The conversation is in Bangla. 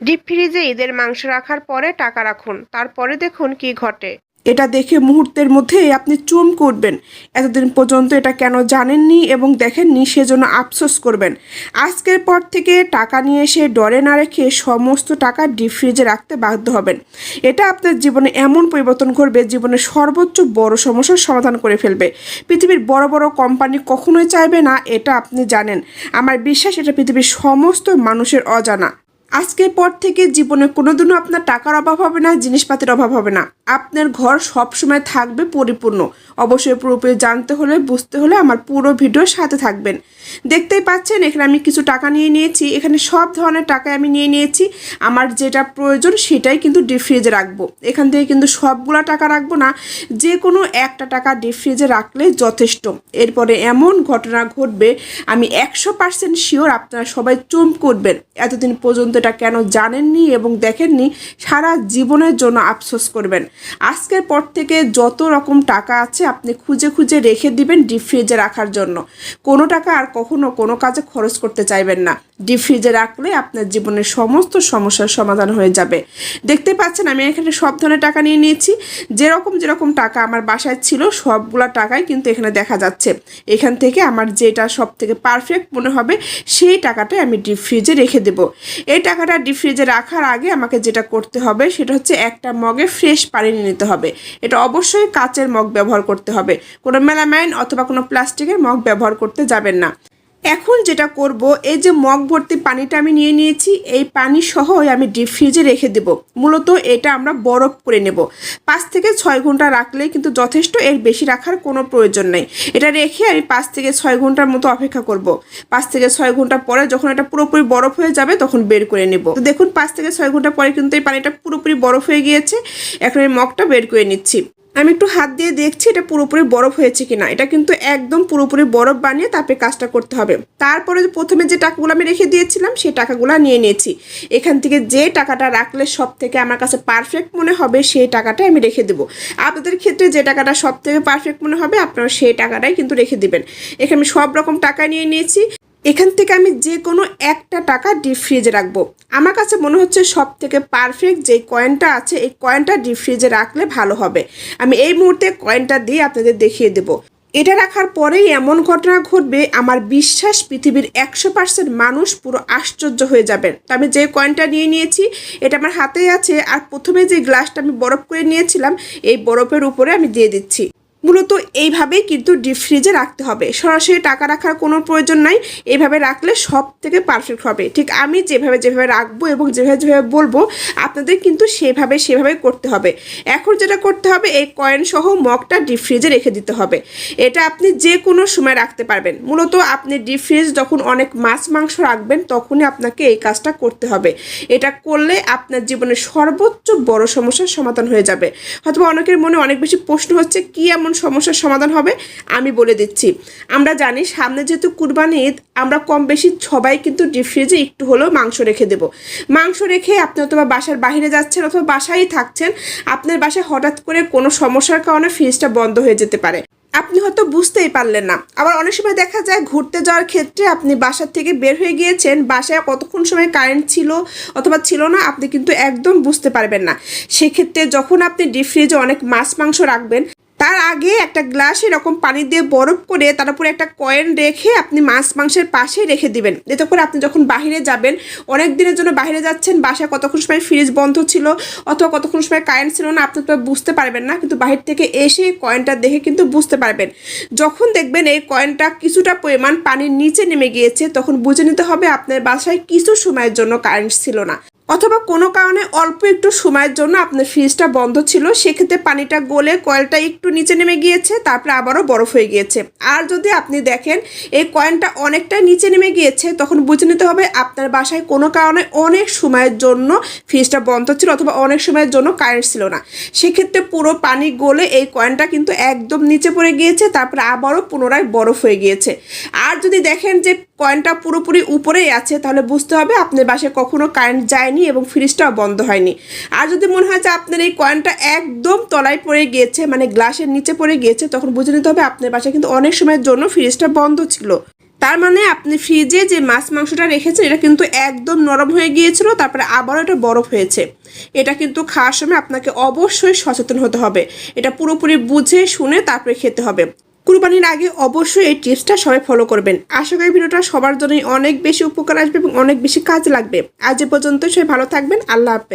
ডিপ ফ্রিজে ঈদের মাংস রাখার পরে টাকা রাখুন, তারপরে দেখুন কি ঘটে। এটা দেখে মুহূর্তের মধ্যেই আপনি চুম করবেন। এতদিন পর্যন্ত এটা কেন জানেননি এবং দেখেননি সেজন্য আফসোস করবেন। আজকের পর থেকে টাকা নিয়ে এসে ডরে না রেখে সমস্ত টাকা ডিপ ফ্রিজে রাখতে বাধ্য হবেন। এটা আপনার জীবনে এমন পরিবর্তন করবে জীবনের সর্বোচ্চ বড় সমস্যার সমাধান করে ফেলবে। পৃথিবীর বড় বড় কোম্পানি কখনোই চাইবে না, এটা আপনি জানেন। আমার বিশ্বাস, এটা পৃথিবীর সমস্ত মানুষের অজানা। আজকের পর থেকে জীবনে কোনোদিনও আপনার টাকার অভাব হবে না জিনিসপাতির অভাব হবে না। আপনার ঘর সবসময় থাকবে পরিপূর্ণ। অবশ্যই পুরোপুরি জানতে হলে, বুঝতে হলে আমার পুরো ভিডিওর সাথে থাকবেন। দেখতেই পাচ্ছেন, এখানে আমি কিছু টাকা নিয়ে নিয়েছি। এখানে সব ধরনের টাকা আমি নিয়ে নিয়েছি। আমার যেটা প্রয়োজন সেটাই কিন্তু ডিপ ফ্রিজে রাখব। এখান থেকে কিন্তু সবগুলা টাকা রাখব না। যে কোনো একটা টাকা ডিপ ফ্রিজে রাখলে যথেষ্ট। এরপরে এমন ঘটনা ঘটবে, আমি একশো পার্সেন্ট শিওর আপনারা সবাই চুম করবেন। এতদিন পর্যন্ত এটা কেন জানেননি এবং দেখেননি? সারা জীবনের জন্য আফসোস করবেন। আজকের পর থেকে যত রকম টাকা আছে আপনি খুঁজে খুঁজে রেখে দিবেন ডিপ ফ্রিজে রাখার জন্য। কোনো টাকা আর কখনো কোনো কাজে খরচ করতে চাইবেন না। ডিপ ফ্রিজে রাখলে আপনার জীবনের সমস্ত সমস্যার সমাধান হয়ে যাবে। দেখতে পাচ্ছেন, আমি এখানে সব ধরনের টাকা নিয়ে নিয়েছি। যেরকম যেরকম টাকা আমার বাসায় ছিল, সবগুলা টাকাই কিন্তু এখানে দেখা যাচ্ছে। এখান থেকে আমার যেটা সব থেকে পারফেক্ট মনে হবে, সেই টাকাটাই আমি ডিপ ফ্রিজে রেখে দেব। এই টাকাটা ডিপ ফ্রিজে রাখার আগে আমাকে যেটা করতে হবে, সেটা হচ্ছে একটা মগে ফ্রেশ পানি নিয়ে নিতে হবে। এটা অবশ্যই কাচের মগ ব্যবহার করতে হবে। কোনো মেলামাইন অথবা কোনো প্লাস্টিকের মগ ব্যবহার করতে যাবেন না। এখন যেটা করব, এই যে মগ ভর্তি পানিটা আমি নিয়ে নিয়েছি, এই পানি সহ আমি ডিপ ফ্রিজে রেখে দেব। মূলত এটা আমরা বরফ করে নেব। পাঁচ থেকে ছয় ঘণ্টা রাখলে কিন্তু যথেষ্ট, এর বেশি রাখার কোনো প্রয়োজন নেই। এটা রেখে আমি পাঁচ থেকে ছয় ঘণ্টার মতো অপেক্ষা করব। পাঁচ থেকে ছয় ঘণ্টা পরে যখন এটা পুরোপুরি বরফ হয়ে যাবে, তখন বের করে নেব। দেখুন, পাঁচ থেকে ছয় ঘণ্টা পরে কিন্তু এই পানিটা পুরোপুরি বরফ হয়ে গিয়েছে। এখন এই মগটা বের করে নিচ্ছি। আমি একটু হাত দিয়ে দেখছি এটা পুরোপুরি বরফ হয়েছে কিনা। এটা কিন্তু একদম পুরোপুরি বরফ বানিয়ে তারপরে কাজটা করতে হবে। তারপরে প্রথমে যে টাকাগুলো আমি রেখে দিয়েছিলাম, সেই টাকাগুলো নিয়ে নিয়েছি। এখান থেকে যে টাকাটা রাখলে সব থেকে আমার কাছে পারফেক্ট মনে হবে, সেই টাকাটাই আমি রেখে দেবো। আপনাদের ক্ষেত্রে যে টাকাটা সব থেকে পারফেক্ট মনে হবে, আপনারা সেই টাকাটাই কিন্তু রেখে দিবেন। এখানে আমি সব রকম টাকা নিয়ে নিয়েছি। এখান থেকে আমি যে কোনো একটা টাকা ডিপ ফ্রিজে রাখব। আমার কাছে মনে হচ্ছে সব থেকে পারফেক্ট যে কয়েনটা আছে, এই কয়েনটা ডিপ ফ্রিজে রাখলে ভালো হবে। আমি এই মুহূর্তে কয়েনটা দিয়ে আপনাদের দেখিয়ে দেবো। এটা রাখার পরেই এমন ঘটনা ঘটবে, আমার বিশ্বাস পৃথিবীর একশো পার্সেন্ট মানুষ পুরো আশ্চর্য হয়ে যাবেন তো আমি যে কয়েনটা নিয়ে নিয়েছি, এটা আমার হাতেই আছে, আর প্রথমে যে গ্লাসটা আমি বরফ করে নিয়েছিলাম, এই বরফের উপরে আমি দিয়ে দিচ্ছি। মূলত এইভাবেই কিন্তু ডিপ ফ্রিজে রাখতে হবে। সরাসরি টাকা রাখার কোনো প্রয়োজন নাই। এইভাবে রাখলে সব থেকে পারফেক্ট হবে। ঠিক আমি যেভাবে যেভাবে রাখব এবং যেভাবে যেভাবে বলব, আপনাদের কিন্তু সেভাবে সেভাবে করতে হবে। এখন যেটা করতে হবে, এই কয়েন সহ মগটা ডিপ ফ্রিজে রেখে দিতে হবে। এটা আপনি যে কোনো সময় রাখতে পারবেন। মূলত আপনি ডিপ ফ্রিজ যখন অনেক মাছ, মাংস রাখবেন, তখনই আপনাকে এই কাজটা করতে হবে। এটা করলে আপনার জীবনের সর্বোচ্চ বড় সমস্যার সমাধান হয়ে যাবে। হয়তো অনেকের মনে অনেক বেশি প্রশ্ন হচ্ছে, কী এমন সমস্যার সমাধান হবে, আমি বলে দিচ্ছি। আমরা জানি সামনে যেহেতু কুরবানি ঈদ, আমরা কম বেশি সবাই কিন্তু ডিপ ফ্রিজে একটু হলেও মাংস রেখে দেব। মাংস রেখে আপনি অথবা বাসার বাইরে যাচ্ছেন অথবা বাসায় থাকছেন, আপনার বাসায় হঠাৎ করে কোনো সমস্যার কারণে ফ্রিজটা বন্ধ হয়ে যেতে পারে। আপনি হয়তো বুঝতেই পারলেন না। আবার অনেক সময় দেখা যায় ঘুরতে যাওয়ার ক্ষেত্রে আপনি বাসার থেকে বের হয়ে গিয়েছেন, বাসায় কতক্ষণ সময় কারেন্ট ছিল অথবা ছিল না, আপনি কিন্তু একদম বুঝতে পারবেন না। সেক্ষেত্রে যখন আপনি ডিপ ফ্রিজে অনেক মাছ, মাংস রাখবেন তার আগে একটা গ্লাস এরকম পানি দিয়ে বরফ করে তার উপরে একটা কয়েন রেখে আপনি মাছ মাংসের পাশেই রেখে দিবেন। এতে করে আপনি যখন বাহিরে যাবেন, অনেক দিনের জন্য বাইরে যাচ্ছেন, বাসায় কতক্ষণ সময় ফ্রিজ বন্ধ ছিল অথবা কতক্ষণ সময় কারেন্ট ছিল না, আপনি তো বুঝতে পারবেন না, কিন্তু বাহির থেকে এসে কয়েনটা দেখে কিন্তু বুঝতে পারবেন। যখন দেখবেন এই কয়েনটা কিছুটা পরিমাণ পানির নিচে নেমে গিয়েছে, তখন বুঝে নিতে হবে আপনার বাসায় কিছু সময়ের জন্য কারেন্ট ছিল না। অথবা কোনো কারণে অল্প একটু সময়ের জন্য আপনার ফ্রিজটা বন্ধ ছিল, সেক্ষেত্রে পানিটা গলে কয়েলটা একটু নিচে নেমে গিয়েছে, তারপরে আবারও বরফ হয়ে গিয়েছে। আর যদি আপনি দেখেন এই কয়েনটা অনেকটা নিচে নেমে গিয়েছে, তখন বুঝে নিতে হবে আপনার বাসায় কোনো কারণে অনেক সময়ের জন্য ফ্রিজটা বন্ধ ছিল অথবা অনেক সময়ের জন্য কারেন্ট ছিল না। সেক্ষেত্রে পুরো পানি গলে এই কয়েনটা কিন্তু একদম নিচে পড়ে গিয়েছে, তারপরে আবারও পুনরায় বরফ হয়ে গিয়েছে। আর যদি দেখেন যে কয়েনটা পুরোপুরি উপরেই আছে, তাহলে বুঝতে হবে আপনার বাসায় কখনো কারেন্ট যায়নি এবং ফ্রিজটাও বন্ধ হয়নি। আর যদি মনে হয় যে আপনার এই কয়েনটা একদম তলায় পড়ে গিয়েছে মানে গ্লাসের নিচে পড়ে গিয়েছে, তখন বুঝে নিতে হবে আপনার বাসায় কিন্তু অনেক সময়ের জন্য ফ্রিজটা বন্ধ ছিল। তার মানে আপনি ফ্রিজে যে মাছ মাংসটা রেখেছেন, এটা কিন্তু একদম নরম হয়ে গিয়েছিল, তারপরে আবারও এটা বরফ হয়েছে। এটা কিন্তু খাওয়ার সময় আপনাকে অবশ্যই সচেতন হতে হবে। এটা পুরোপুরি বুঝে, শুনে, তারপরে খেতে হবে। কুরবানির আগে অবশ্যই এই টিপসটা সবাই ফলো করবেন। আশা করি ভিডিওটা সবার জন্যই অনেক বেশি উপকার আসবে এবং অনেক বেশি কাজ লাগবে। আজ এ পর্যন্ত সবাই ভালো থাকবেন। আল্লাহ হাফেজ।